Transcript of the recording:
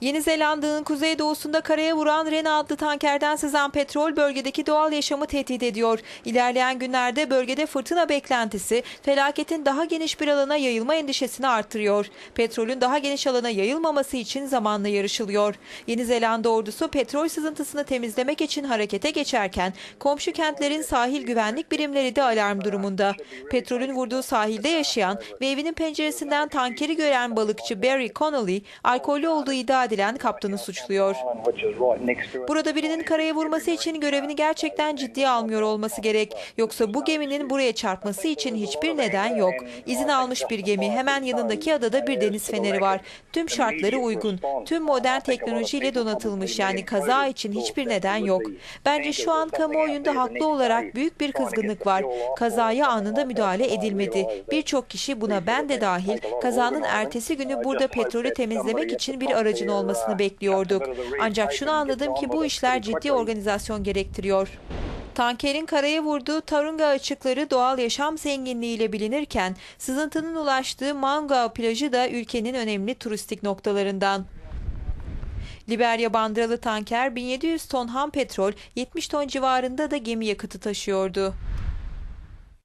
Yeni Zelanda'nın kuzeydoğusunda karaya vuran Rena adlı tankerden sızan petrol bölgedeki doğal yaşamı tehdit ediyor. İlerleyen günlerde bölgede fırtına beklentisi felaketin daha geniş bir alana yayılma endişesini artırıyor. Petrolün daha geniş alana yayılmaması için zamanla yarışılıyor. Yeni Zelanda ordusu petrol sızıntısını temizlemek için harekete geçerken komşu kentlerin sahil güvenlik birimleri de alarm durumunda. Petrolün vurduğu sahilde yaşayan ve evinin penceresinden tankeri gören balıkçı Barry Connolly, alkollü olduğu iddia edilen kaptanı suçluyor. Burada birinin karaya vurması için görevini gerçekten ciddiye almıyor olması gerek. Yoksa bu geminin buraya çarpması için hiçbir neden yok. İzin almış bir gemi. Hemen yanındaki adada bir deniz feneri var. Tüm şartları uygun. Tüm modern teknolojiyle donatılmış. Yani kaza için hiçbir neden yok. Bence şu an kamuoyunda haklı olarak büyük bir kızgınlık var. Kazaya anında müdahale edilmedi. Birçok kişi buna ben de dahil kazanın ertesi günü burada petrolü temizlemek için bir aracın olmasını bekliyorduk. Ancak şunu anladım ki bu işler ciddi organizasyon gerektiriyor. Tankerin karaya vurduğu Tarunga açıkları doğal yaşam zenginliğiyle bilinirken sızıntının ulaştığı Mangao plajı da ülkenin önemli turistik noktalarından. Liberya bandıralı tanker 1700 ton ham petrol, 70 ton civarında da gemi yakıtı taşıyordu.